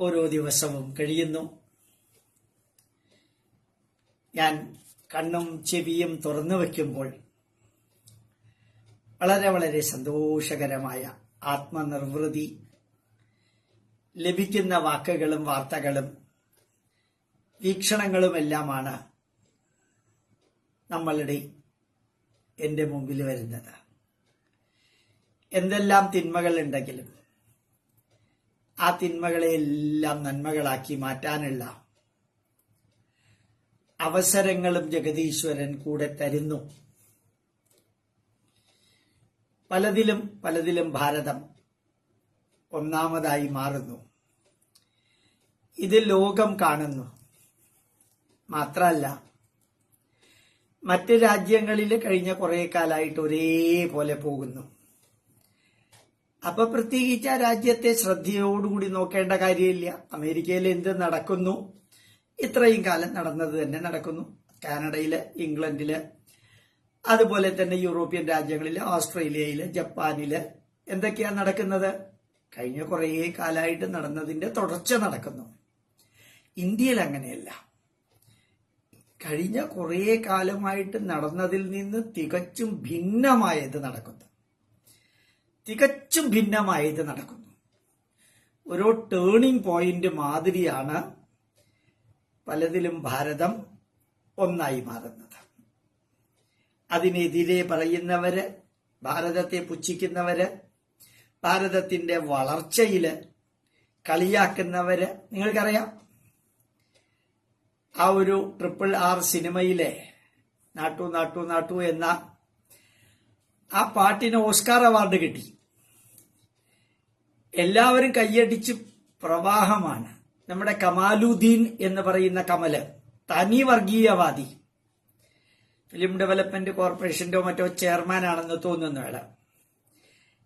ഓരോ ദിവസവും കഴിയുന്നു. ഞാൻ കണ്ണും ചെവിയും തുറന്നു വയ്ക്കുമ്പോൾ വളരെ വളരെ സന്തോഷകരമായ ആത്മനിർവൃതി ലഭിക്കുന്ന വാക്കുകളും വാർത്തകളും വീക്ഷണങ്ങളുമെല്ലാമാണ് നമ്മളുടെ എന്റെ മുമ്പിൽ വരുന്നത്. എന്തെല്ലാം തിന്മകൾ ഉണ്ടെങ്കിലും ആ തിന്മകളെ എല്ലാം നന്മകളാക്കി മാറ്റാനുള്ള അവസരങ്ങളും ജഗതീശ്വരൻ കൂടെ തരുന്നു. പലതിലും പലതിലും ഭാരതം ഒന്നാമതായി മാറുന്നു. ഇത് ലോകം കാണുന്നു. മാത്രല്ല മറ്റ് രാജ്യങ്ങളിൽ കഴിഞ്ഞ കുറെ കാലമായിട്ട് ഒരേപോലെ പോകുന്നു. അപ്പൊ പ്രത്യേകിച്ച് ആ രാജ്യത്തെ ശ്രദ്ധയോടുകൂടി നോക്കേണ്ട കാര്യമില്ല. അമേരിക്കയിൽ എന്ത് നടക്കുന്നു? ഇത്രയും കാലം നടന്നത് തന്നെ നടക്കുന്നു. കാനഡയിൽ ഇംഗ്ലണ്ടിൽ അതുപോലെ തന്നെ യൂറോപ്യൻ രാജ്യങ്ങളിൽ ഓസ്ട്രേലിയയിൽ ജപ്പാനിൽ എന്തൊക്കെയാ നടക്കുന്നത്? കഴിഞ്ഞ കുറേ കാലമായിട്ട് നടന്നതിന്റെ തുടർച്ച നടക്കുന്നു. ഇന്ത്യയിൽ അങ്ങനെയല്ല. കഴിഞ്ഞ കുറേ കാലമായിട്ട് നടന്നതിൽ നിന്ന് തികച്ചും ഭിന്നമായത് നടക്കുന്നു. തികച്ചും ഭിന്നമായത് നടക്കുന്നു. ഒരു ടേണിംഗ് പോയിന്റ് മാതിരിയാണ് പലതിലും ഭാരതം ഒന്നായി മാറുന്നത്. അതിനെതിരെ പറയുന്നവര് ഭാരതത്തെ പുച്ഛിക്കുന്നവര് ഭാരതത്തിന്റെ വളർച്ചയിൽ കളിയാക്കുന്നവര് നിങ്ങൾക്കറിയാം? ആ ഒരു ട്രിപ്പിൾ ആർ സിനിമയിലെ നാട്ടു നാട്ടു നാട്ടു എന്ന ആ പാട്ടിന് ഓസ്കാർ അവാർഡ് കിട്ടി. എല്ലാവരും കൈയടിച്ച് പ്രവാഹമാണ്. നമ്മുടെ കമാലുദ്ദീൻ എന്ന് പറയുന്ന കമൽ തനി വർഗീയവാദി. ഫിലിം ഡെവലപ്മെന്റ് കോർപ്പറേഷന്റെ മറ്റോ ചെയർമാൻ ആണെന്ന് തോന്നുന്നു അയാൾ.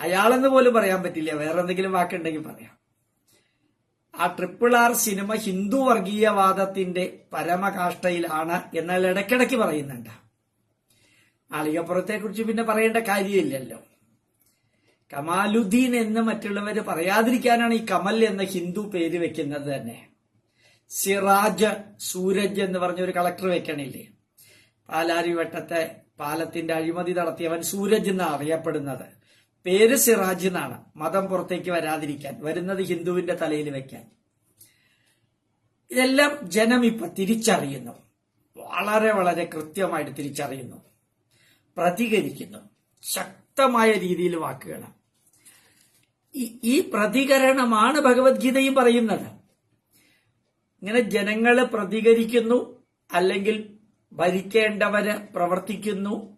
അയാളെന്ന് പോലും പറയാൻ പറ്റില്ല. വേറെ എന്തെങ്കിലും വാക്കുണ്ടെങ്കിൽ പറയാം. ആ ട്രിപ്പിൾ ആർ സിനിമ ഹിന്ദു വർഗീയവാദത്തിന്റെ പരമകാഷ്ഠയിലാണ് എന്നാൽ ഇടയ്ക്കിടയ്ക്ക് പറയുന്നുണ്ട്. ആളികപ്പുറത്തെ കുറിച്ച് പിന്നെ പറയേണ്ട കാര്യമില്ലല്ലോ. കമാലുദ്ദീൻ എന്ന് മറ്റുള്ളവർ പറയാതിരിക്കാനാണ് ഈ കമൽ എന്ന ഹിന്ദു പേര് വെക്കുന്നത് തന്നെ. സിറാജ് സൂരജ് എന്ന് പറഞ്ഞ ഒരു കളക്ടർ വെക്കണില്ലേ? പാലാരിവട്ടത്തെ പാലത്തിന്റെ അഴിമതി നടത്തിയവൻ സൂരജ് എന്നാണ് അറിയപ്പെടുന്നത്. പേര് സിറാജ് എന്നാണ്. മതം പുറത്തേക്ക് വരാതിരിക്കാൻ വരുന്നത് ഹിന്ദുവിന്റെ തലയിൽ വെക്കാൻ. ഇതെല്ലാം ജനം ഇപ്പൊ തിരിച്ചറിയുന്നു. വളരെ വളരെ കൃത്യമായിട്ട് തിരിച്ചറിയുന്നു. പ്രതികരിക്കുന്നു. ശക്തമായ രീതിയിൽ വാക്കുകൾ ഈ- പ്രതികരണമാണ് ഭഗവത്ഗീതയും പറയുന്നത്. ഇങ്ങനെ ജനങ്ങൾ പ്രതികരിക്കുന്നു അല്ലെങ്കിൽ ഭരിക്കേണ്ടവര് പ്രവർത്തിക്കുന്നു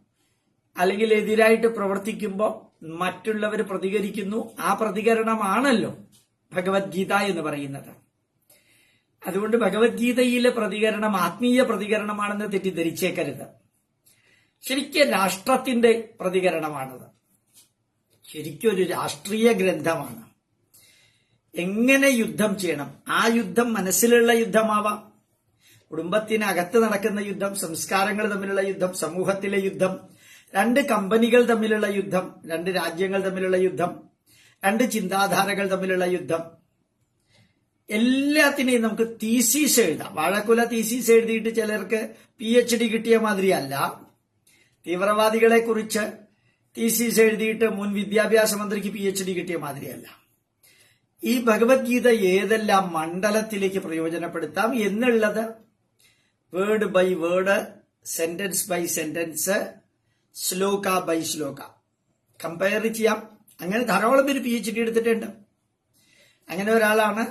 അല്ലെങ്കിൽ എതിരായിട്ട് പ്രവർത്തിക്കുമ്പോൾ മറ്റുള്ളവർ പ്രതികരിക്കുന്നു ആ പ്രതികരണമാണല്ലോ ഭഗവത്ഗീത എന്ന് പറയുന്നത്. അതുകൊണ്ട് ഭഗവത്ഗീതയിലെ പ്രതികരണം ആത്മീയ പ്രതികരണമാണെന്ന് തെറ്റിദ്ധരിച്ചേക്കരുത്. ശരിക്കും രാഷ്ട്രത്തിന്റെ പ്രതികരണമാണത്. ശരിക്കും ഒരു രാഷ്ട്രീയ ഗ്രന്ഥമാണ്. എങ്ങനെ യുദ്ധം ചെയ്യണം? ആ യുദ്ധം മനസ്സിലുള്ള യുദ്ധമാവാം. കുടുംബത്തിനകത്ത് നടക്കുന്ന യുദ്ധം സംസ്കാരങ്ങൾ തമ്മിലുള്ള യുദ്ധം സമൂഹത്തിലെ യുദ്ധം രണ്ട് കമ്പനികൾ തമ്മിലുള്ള യുദ്ധം രണ്ട് രാജ്യങ്ങൾ തമ്മിലുള്ള യുദ്ധം രണ്ട് ചിന്താധാരകൾ തമ്മിലുള്ള യുദ്ധം. എല്ലാത്തിനെയും നമുക്ക് തീസീസ് എഴുതാം. വാഴക്കുല തീസീസ് എഴുതിയിട്ട് ചിലർക്ക് പി എച്ച് ഡി കിട്ടിയ മാതിരിയല്ല. തീവ്രവാദികളെ കുറിച്ച് തീസീസ് എഴുതിയിട്ട് മുൻ വിദ്യാഭ്യാസ മന്ത്രിക്ക് പി എച്ച് ഡി കിട്ടിയ മാതിരിയല്ല. ഈ ഭഗവത്ഗീത ഏതെല്ലാം മണ്ഡലത്തിലേക്ക് പ്രയോജനപ്പെടുത്താം എന്നുള്ളത് word by word sentence by sentence shloka by shloka. Compare ചെയ്യാം. അങ്ങനെ ധാരാളം പേര് പി എച്ച് ഡി എടുത്തിട്ടുണ്ട്. അങ്ങനെ ഒരാളാണ്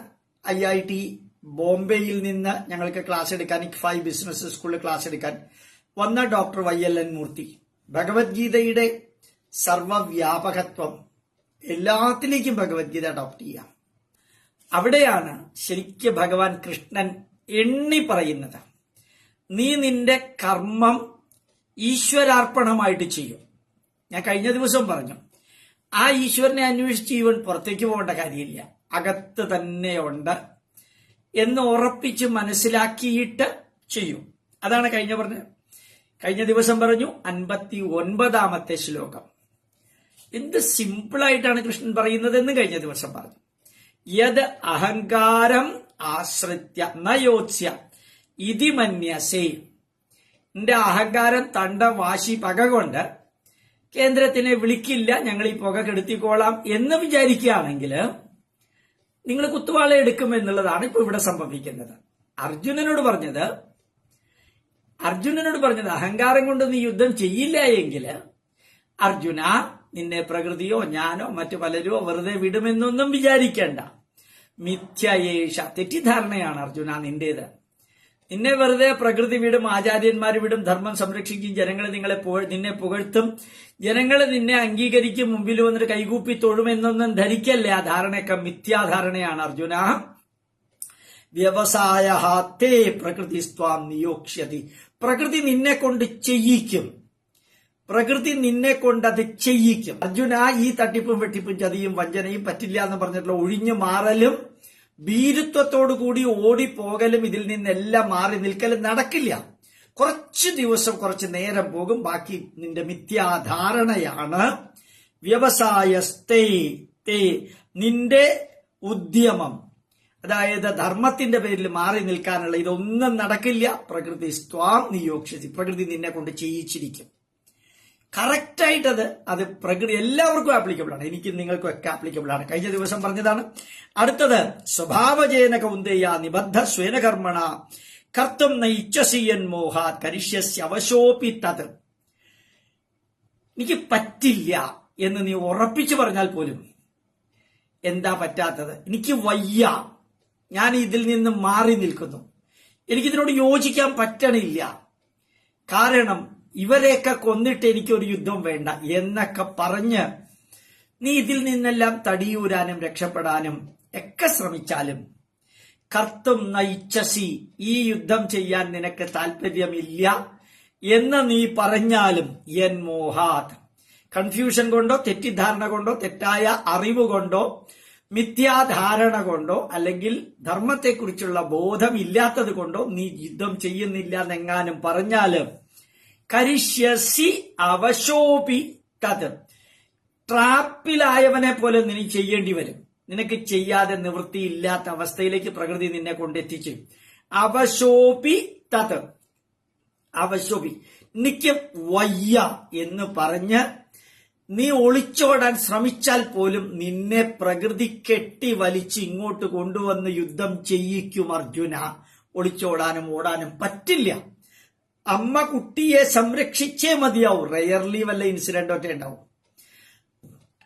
ഐ ഐ ടി ബോംബെയിൽ നിന്ന് ഞങ്ങൾക്ക് ക്ലാസ് എടുക്കാൻ ഇക്ഫായ് ബിസിനസ് സ്കൂളിൽ ക്ലാസ് എടുക്കാൻ വന്ന doctor Y L N Murthy ഭഗവത്ഗീതയുടെ സർവവ്യാപകത്വം. എല്ലാത്തിലേക്കും ഭഗവത്ഗീത അഡോപ്റ്റ് ചെയ്യാം. അവിടെയാണ് ശരിക്കും ഭഗവാൻ കൃഷ്ണൻ എണ്ണി പറയുന്നത്. നീ നിന്റെ കർമ്മം ഈശ്വരാർപ്പണമായിട്ട് ചെയ്യും. ഞാൻ കഴിഞ്ഞ ദിവസം പറഞ്ഞു ആ ഈശ്വരനെ അന്വേഷിച്ച് ഇവൻ പുറത്തേക്ക് പോകേണ്ട കാര്യമില്ല. അകത്ത് തന്നെയുണ്ട് എന്ന് ഉറപ്പിച്ച് മനസ്സിലാക്കിയിട്ട് ചെയ്യും. അതാണ് കഴിഞ്ഞ പറഞ്ഞത്. കഴിഞ്ഞ ദിവസം പറഞ്ഞു അൻപത്തി ഒൻപതാമത്തെ ശ്ലോകം. എന്ത് സിമ്പിളായിട്ടാണ് കൃഷ്ണൻ പറയുന്നത് എന്ന് കഴിഞ്ഞ ദിവസം പറഞ്ഞു. യത് അഹങ്കാരം ആശ്രിത്യ നയോത്സ്യ ഇതി മന്യസേ. എന്റെ അഹങ്കാരം തണ്ട വാശി പക കൊണ്ട് കേന്ദ്രത്തിനെ വിളിക്കില്ല ഞങ്ങൾ ഈ പുക കെടുത്തിക്കോളാം എന്ന് വിചാരിക്കുകയാണെങ്കിൽ നിങ്ങൾ കുത്തുവാള എടുക്കും എന്നുള്ളതാണ് ഇപ്പൊ ഇവിടെ സംഭവിക്കുന്നത്. അർജുനനോട് പറഞ്ഞത് അർജുനനോട് പറഞ്ഞത് അഹങ്കാരം കൊണ്ട് നീ യുദ്ധം ചെയ്യില്ല എങ്കിൽ അർജുന നിന്നെ പ്രകൃതിയോ ഞാനോ മറ്റു പലരോ വെറുതെ വിടുമെന്നൊന്നും വിചാരിക്കേണ്ട. മിഥ്യയേഷ തെറ്റിദ്ധാരണയാണ് അർജുന നിന്റേത്. നിന്നെ വെറുതെ പ്രകൃതി വിടും ആചാര്യന്മാർ വിടും ധർമ്മം സംരക്ഷിക്കും ജനങ്ങൾ നിങ്ങളെ നിന്നെ പുകഴ്ത്തും ജനങ്ങൾ നിന്നെ അംഗീകരിക്കും മുമ്പിൽ വന്നിട്ട് കൈകൂപ്പി തൊഴുമെന്നൊന്നും ധരിക്കല്ലേ? ആ ധാരണയൊക്കെ മിഥ്യാധാരണയാണ് അർജുന. വ്യവസായ പ്രകൃതി സ്വാം നിയോക്ഷ്യതി. പ്രകൃതി നിന്നെ കൊണ്ട് ചെയ്യിക്കും. പ്രകൃതി നിന്നെ കൊണ്ട് അത് ചെയ്യിക്കും. അർജുന ഈ തട്ടിപ്പും വെട്ടിപ്പും ചതിയും വഞ്ചനയും പറ്റില്ല എന്ന് പറഞ്ഞിട്ടുള്ള ഒഴിഞ്ഞു മാറലും ഭീരുത്വത്തോടു കൂടി ഓടിപ്പോകലും ഇതിൽ നിന്നെല്ലാം മാറി നിൽക്കലും നടക്കില്ല. കുറച്ച് ദിവസം കുറച്ച് നേരം പോകും. ബാക്കി നിന്റെ മിഥ്യാധാരണയാണ്. വ്യവസായസ്തേ തേ നിന്റെ ഉദ്യമം. അതായത് ധർമ്മത്തിന്റെ പേരിൽ മാറി നിൽക്കാനുള്ള ഇതൊന്നും നടക്കില്ല. പ്രകൃതി സ്വാം നിയോക്ഷിച്ച് പ്രകൃതി നിന്നെ കൊണ്ട് ചെയ്യിച്ചിരിക്കും. കറക്റ്റായിട്ട് അത് പ്രകൃതി എല്ലാവർക്കും ആപ്ലിക്കബിൾ ആണ്. എനിക്കും നിങ്ങൾക്കും ഒക്കെ ആപ്ലിക്കബിൾ ആണ്. കഴിഞ്ഞ ദിവസം പറഞ്ഞതാണ്. അടുത്തത് സ്വഭാവജേന കൗന്ദയ നിബദ്ധ സ്വേനകർമ്മണ കർത്തും നയിച്ചസിയൻ മോഹാത് കരിഷ്യസ്യ തത്. എനിക്ക് പറ്റില്ല എന്ന് നീ ഉറപ്പിച്ചു പറഞ്ഞാൽ പോലും എന്താ പറ്റാത്തത്? എനിക്ക് വയ്യ. ഞാൻ ഇതിൽ നിന്ന് മാറി നിൽക്കുന്നു. എനിക്കിതിനോട് യോജിക്കാൻ പറ്റണില്ല. കാരണം ഇവരെയൊക്കെ കൊന്നിട്ട് എനിക്കൊരു യുദ്ധം വേണ്ട എന്നൊക്കെ പറഞ്ഞ് നീ ഇതിൽ നിന്നെല്ലാം തടിയൂരാനും രക്ഷപ്പെടാനും ഒക്കെ ശ്രമിച്ചാലും കർത്തും നയിച്ചസി ഈ യുദ്ധം ചെയ്യാൻ നിനക്ക് താല്പര്യമില്ല എന്ന് നീ പറഞ്ഞാലും എൻ മോഹാത് കൺഫ്യൂഷൻ കൊണ്ടോ തെറ്റിദ്ധാരണ കൊണ്ടോ തെറ്റായ അറിവ് കൊണ്ടോ മിഥ്യാധാരണ കൊണ്ടോ അല്ലെങ്കിൽ ധർമ്മത്തെക്കുറിച്ചുള്ള ബോധമില്ലാത്തത് കൊണ്ടോ നീ യുദ്ധം ചെയ്യുന്നില്ല എന്നെങ്ങാനും പറഞ്ഞാലും കരിഷ്യസി അവശോപി തത്. ട്രാപ്പിലായവനെ പോലെ നീ ചെയ്യേണ്ടി വരും. നിനക്ക് ചെയ്യാതെ നിവൃത്തിയില്ലാത്ത അവസ്ഥയിലേക്ക് പ്രകൃതി നിന്നെ കൊണ്ടെത്തിച്ചു. അവശോപി തത്. അവശോപി നിക്ക് വയ്യ എന്ന് പറഞ്ഞ് നീ ഒളിച്ചോടാൻ ശ്രമിച്ചാൽ പോലും നിന്നെ പ്രകൃതി കെട്ടി വലിച്ച് ഇങ്ങോട്ട് കൊണ്ടുവന്ന് യുദ്ധം ചെയ്യിക്കും അർജുന. ഒളിച്ചോടാനും ഓടാനും പറ്റില്ല. അമ്മ കുട്ടിയെ സംരക്ഷിച്ചേ മതിയാവും. റയർലി വല്ല ഇൻസിഡന്റ് ഒക്കെ ഉണ്ടാവും.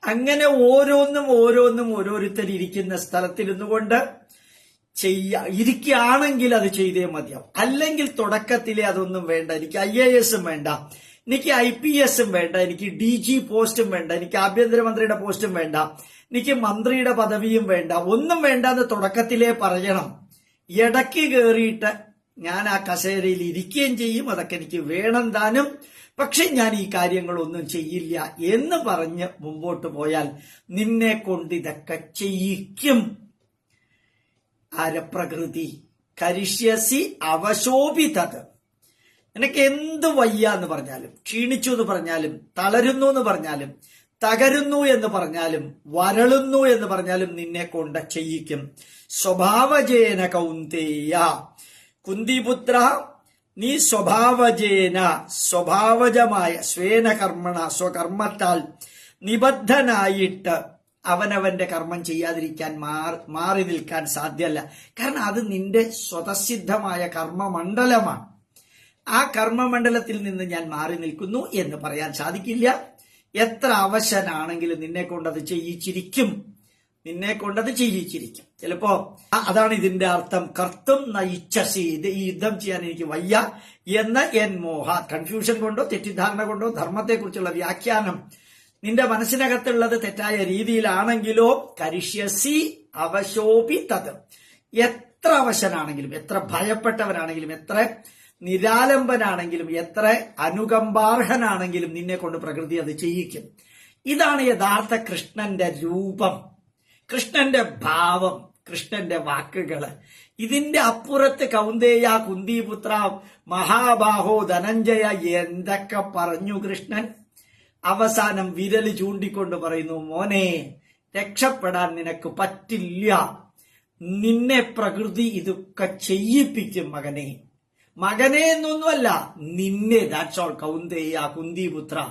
അങ്ങനെ ഓരോന്നും ഓരോന്നും ഓരോരുത്തർ ഇരിക്കുന്ന സ്ഥലത്തിരുന്നു കൊണ്ട് ചെയ്യ ഇരിക്കുകയാണെങ്കിൽ അത് ചെയ്തേ മതിയാവും. അല്ലെങ്കിൽ തുടക്കത്തിലെ അതൊന്നും വേണ്ട. എനിക്ക് ഐ എ എസും വേണ്ട. എനിക്ക് ഐ പി എസും വേണ്ട. എനിക്ക് ഡി ജി പോസ്റ്റും വേണ്ട. എനിക്ക് ആഭ്യന്തരമന്ത്രിയുടെ പോസ്റ്റും വേണ്ട. എനിക്ക് മന്ത്രിയുടെ പദവിയും വേണ്ട. ഒന്നും വേണ്ട എന്ന് തുടക്കത്തിലേ പറയണം. ഇടയ്ക്ക് കയറിയിട്ട് ഞാൻ ആ കസേരയിൽ ഇരിക്കുകയും ചെയ്യും. അതൊക്കെ എനിക്ക് വേണം താനും. പക്ഷെ ഞാൻ ഈ കാര്യങ്ങളൊന്നും ചെയ്യില്ല എന്ന് പറഞ്ഞ് മുമ്പോട്ട് പോയാൽ നിന്നെ കൊണ്ട് ഇതൊക്കെ ചെയ്യിക്കും. അരപ്രകൃതി കരിഷ്യസി അവശോഭിതത്. നിനക്ക് എന്ത് വയ്യ എന്ന് പറഞ്ഞാലും ക്ഷീണിച്ചു എന്ന് പറഞ്ഞാലും തളരുന്നു എന്ന് പറഞ്ഞാലും തകരുന്നു എന്ന് പറഞ്ഞാലും വരളുന്നു എന്ന് പറഞ്ഞാലും നിന്നെ കൊണ്ട് ചെയ്യിക്കും. സ്വഭാവജേന കൗന്തേയ കുന്തിപുത്ര നീ സ്വഭാവജേന സ്വഭാവജമായ സ്വേന കർമ്മണ സ്വകർമ്മത്താൽ നിബദ്ധനായിട്ട് അവനവന്റെ കർമ്മം ചെയ്യാതിരിക്കാൻ മാറി നിൽക്കാൻ സാധ്യല്ല. കാരണം അത് നിന്റെ സ്വതസിദ്ധമായ കർമ്മമണ്ഡലമാണ്. ആ കർമ്മമണ്ഡലത്തിൽ നിന്ന് ഞാൻ മാറി നിൽക്കുന്നു എന്ന് പറയാൻ സാധിക്കില്ല. എത്ര അവശനാണെങ്കിലും നിന്നെ കൊണ്ടത് ചെയ്യിച്ചിരിക്കും. നിന്നെ കൊണ്ടത് ചെയ്യിച്ചിരിക്കും ചിലപ്പോ അതാണ് ഇതിന്റെ അർത്ഥം. കർത്തും നയിച്ചസി. ഇത് ഈ യുദ്ധം ചെയ്യാൻ എനിക്ക് വയ്യ എന്ന എൻ മോഹ കൺഫ്യൂഷൻ കൊണ്ടോ തെറ്റിദ്ധാരണ കൊണ്ടോ ധർമ്മത്തെക്കുറിച്ചുള്ള വ്യാഖ്യാനം നിന്റെ മനസ്സിനകത്തുള്ളത് തെറ്റായ രീതിയിലാണെങ്കിലോ കരിഷ്യസി അവശോപി തത് എത്ര അവശനാണെങ്കിലും എത്ര ഭയപ്പെട്ടവനാണെങ്കിലും എത്ര നിരാലംബനാണെങ്കിലും എത്ര അനുകമ്പാർഹനാണെങ്കിലും നിന്നെ കൊണ്ട് പ്രകൃതി അത് ചെയ്യിക്കും. ഇതാണ് യഥാർത്ഥ കൃഷ്ണന്റെ രൂപം. കൃഷ്ണന്റെ ഭാവം കൃഷ്ണന്റെ വാക്കുകൾ. ഇതിന്റെ അപ്പുറത്ത് കൗന്ദേയ കുന്തിപുത്ര മഹാബാഹോ ധനഞ്ജയ എന്തൊക്കെ പറഞ്ഞു കൃഷ്ണൻ? അവസാനം വിരൽ ചൂണ്ടിക്കൊണ്ട് പറയുന്നു മോനെ രക്ഷപ്പെടാൻ നിനക്ക് പറ്റില്ല. നിന്നെ പ്രകൃതി ഇതൊക്കെ ചെയ്യിപ്പിക്കും മകനെ. മകനെ എന്നൊന്നുമല്ല നിന്നെ ദാറ്റ്സ് ഓൾ കൗന്ദേയ കുന്തിപുത്ര.